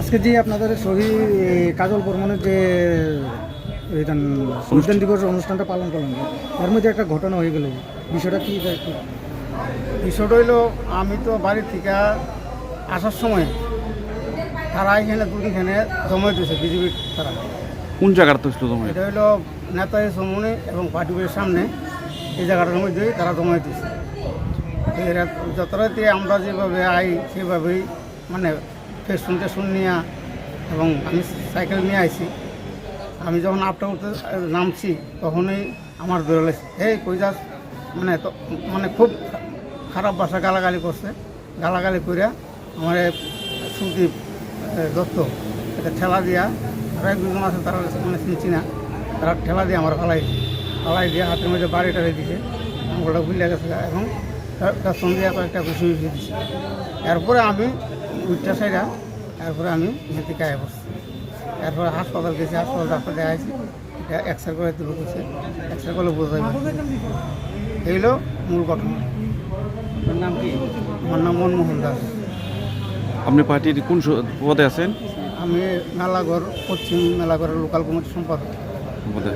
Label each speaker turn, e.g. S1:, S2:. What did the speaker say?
S1: আজকে যে আপনাদের শহী কাজল বর্মনের যে এটা সংবিধান দিবস অনুষ্ঠানটা পালন করলেন এর মধ্যে একটা ঘটনা হয়ে গেল। বিষয়টা কি
S2: বিষয়টা হইল আমি তো বাড়ি থেকে আসার সময় তারা এখানে দুদিখানে জমা দিয়েছে বিজেপির তারা।
S3: কোন জায়গার তো ছিল তোমার
S2: এটা হইল নেতাজি সমনে এবং পার্টিবের সামনে এই জায়গাটার মধ্যে তারা জমা দিয়েছে। তো এরা আমরা যেভাবে আই সেভাবেই মানে ফেসুন টেসুন নিয়ে এবং আমি সাইকেল নিয়ে আইছি। আমি যখন আপটা উঠতে নামছি, তখনই আমার দৌড়ে লাগছে এই, কই যাস? মানে মানে খুব খারাপ ভাষা গালাগালি করছে। গালাগালি কইরা আমার সুদীপ দত্ত এটা ঠেলা দিয়া, আর এক দুজন আছে তারা মানে চিনছি না, তারা ঠেলা দিয়ে আমার ফালাই ফালাই দিয়ে হাতের মধ্যে বাড়ি টাড়ি দিছে আঙুলটা ভুলে গেছে এবং তার- সঙ্গে কয়েকটা ঘুষি দিছে। এরপরে আমি উইটটা সাইডা তারপরে আমি এখান থেকে বসছি পড়ছি হাসপাতাল গেছি হাসপাতাল ডাক্তার দেখাইছি এটা এক্সরে করে তুলে করছে এক্সরে করলে বোঝা যাবে। এইগুলো মূল ঘটনা।
S1: নাম কি?
S2: আমার নাম মনমোহন দাস।
S3: আপনি পার্টির কোন পদে আছেন?
S2: আমি মেলাঘর পশ্চিম মেলাঘরের লোকাল কমিটির সম্পাদক।
S3: সম্পাদক